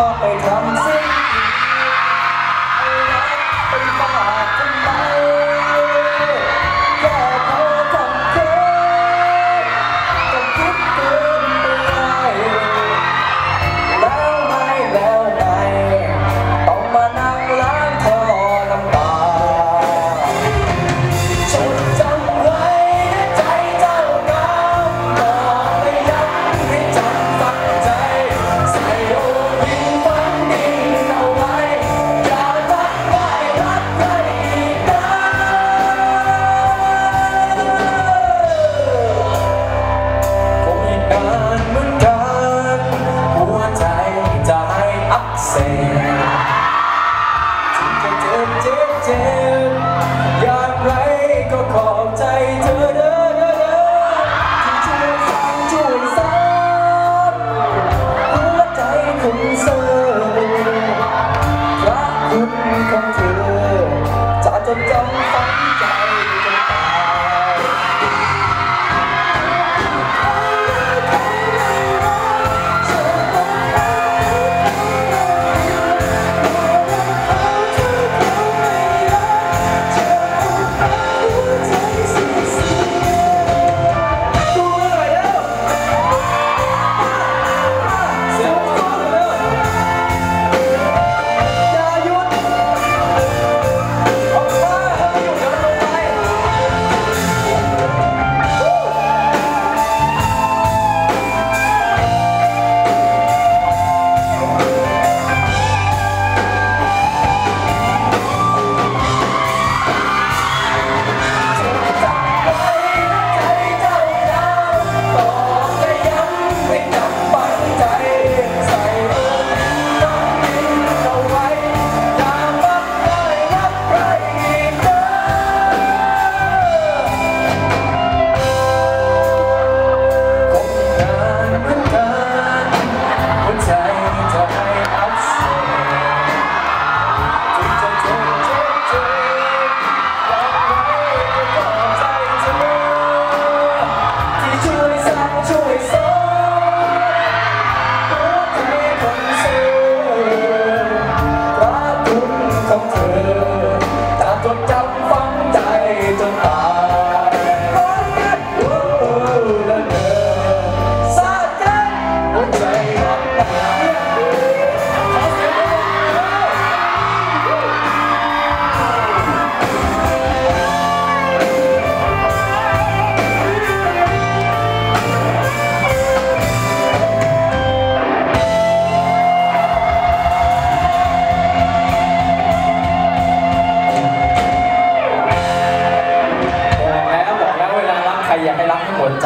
ชอบ อั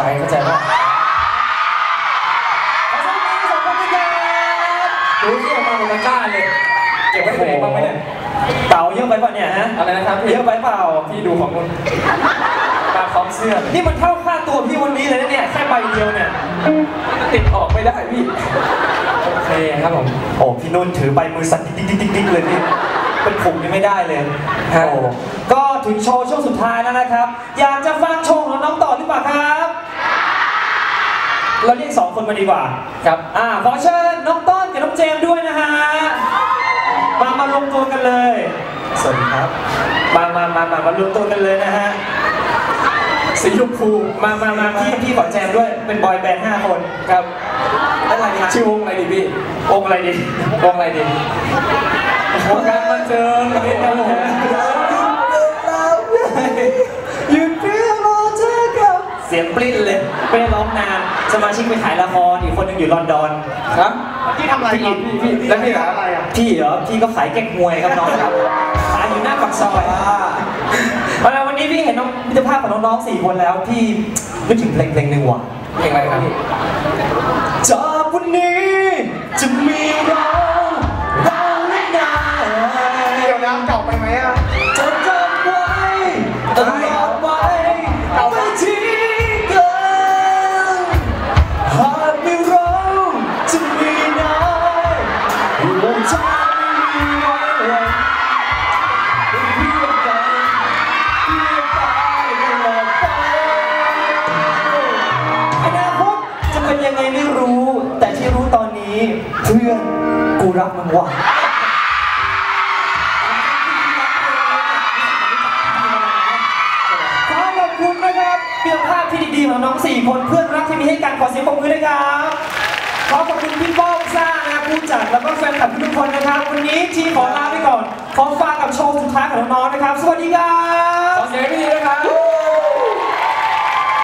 ให้รักให้หมดใจเข้าใจไหมขอสวัสดีสองคนด้วยกันดูที่ออกมาบนตะกร้าเลย เก็บไว้ตัวเองบ้างไหมเนี่ย เต่าเยอะไปเปล่าเนี่ยฮะ อะไรนะครับพี่เยอะไปเปล่าพี่ดูของคุณตาคล้องเสื้อ นี่มันเท่าค่าตัวพี่วันนี้เลยนะเนี่ย แค่ใบเดียวเนี่ย ติดออกไม่ได้พี่ โอเคครับผม โอ้พี่นุ่นถือใบมือสั่นดิ๊กดิ๊กดิ๊กดิ๊กเลยพี่เป็นผมนี่ไม่ได้เลยฮะโอ้ก็ถึงโชว์ช่วงสุดท้ายแล้วนะครับ อยากจะฟังโชว์ของน้องต่อหรือเปล่าครับ เราเรียกสองคนมาดีกว่าครับอ่าขอเชิญน้องต้นกับน้องเจมส์ด้วยนะฮะมามารวมตัวกันเลยสวัสดีครับ มามามามามารวมตัวกันเลยนะฮะสีชมพูมามามาพี่พี่ขอแจมด้วยเป็นบอยแบนด์ห้าคนครับอะไรดีฮะชื่อวงอะไรดีพี่วงอะไรดีวงอะไรดีวงการบันเทิงนิดนึง สมาชิกไปถ่ายละครอีกคนหนึงอยู่ลอนดอนครับพี่ทำอะไรพี่ครับพี่พี่แล้วพี่เหรอ อะไรอะ พี่เหรอพี่ก็ขายแก๊กมวยครับน้องครับขายอยู่หน้าปากซอยวันนี้วันนี้พี่เห็นน้องมิตรภาพของน้องๆสี่คนแล้วพี่นึกถึงเพลงเพลงหนึ่งว่ะ เพลงอะไรครับพี่ รักมึงว่ะขอขอบคุณนะครับเพื่อนภาพที่ดีๆของน้องสี่คนเพื่อนรักที่มีให้กันขอเสียงปรบมือด้วยครับขอขอบคุณพี่ป้องซ่านะผู้จัดแล้วก็แฟนคลับทุกคนนะครับ วันนี้ทีขอลาไปก่อน ขอฝากกับโชว์สุดท้ายของน้องๆนะครับ สวัสดีครับขอเสียงดีนะครับ